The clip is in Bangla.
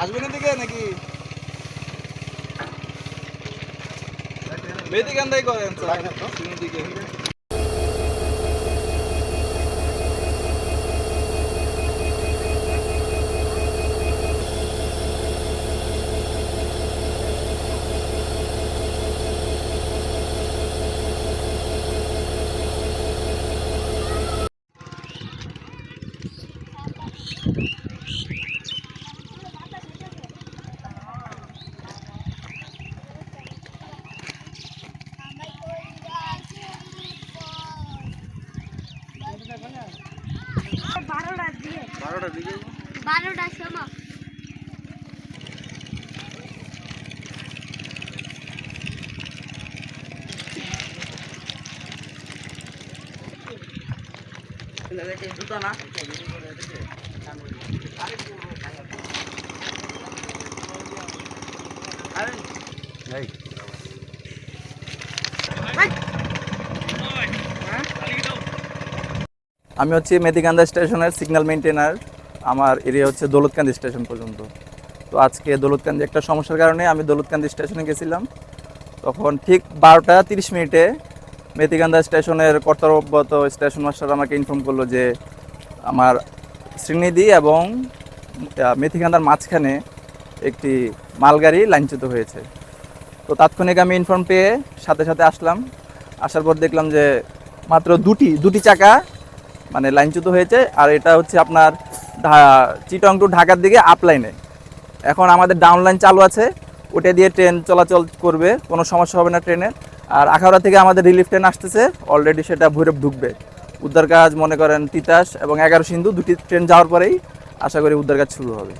আসবেন দিকে নাকি? মেদিকান্দাই করেন স্যার দিকে। বারোটার দিকে বারোটার দিকে বারোটার সময়। জুতা না আমি হচ্ছে মেদিকান্দা স্টেশনের সিগন্যাল মেনটেনার আমার এরিয়া হচ্ছে দৌলতকান্দি স্টেশন পর্যন্ত। তো আজকে দৌলতকান্দি একটা সমস্যার কারণে আমি দৌলতকান্দি স্টেশনে গেছিলাম। তখন ঠিক বারোটা তিরিশ মিনিটে মেদিকান্দা স্টেশনের কর্তব্যরত স্টেশন মাস্টার আমাকে ইনফর্ম করল যে আমার শ্রীনিধি এবং মেথিকান্দার মাঝখানে একটি মালগাড়ি লাইনচ্যুত হয়েছে। তো তাৎক্ষণিক আমি ইনফর্ম পেয়ে সাথে সাথে আসলাম। আসার পর দেখলাম যে মাত্র দুটি দুটি চাকা মানে লাইনচ্যুত হয়েছে, আর এটা হচ্ছে আপনার চিটং টু ঢাকার দিকে আপলাইনে এখন আমাদের ডাউন লাইন চালু আছে ওটা দিয়ে ট্রেন চলাচল করবে, কোনো সমস্যা হবে না ট্রেনের আর আখাউড়া থেকে আমাদের রিলিফ ট্রেন আসতেছে অলরেডি সেটা ভৈরব ঢুকবে। উদ্ধার কাজ মনে করেন তিতাস এবং এগারো সিন্ধু দুটি ট্রেন যাওয়ার পরেই আশা করি উদ্ধার কাজ শুরু হবে।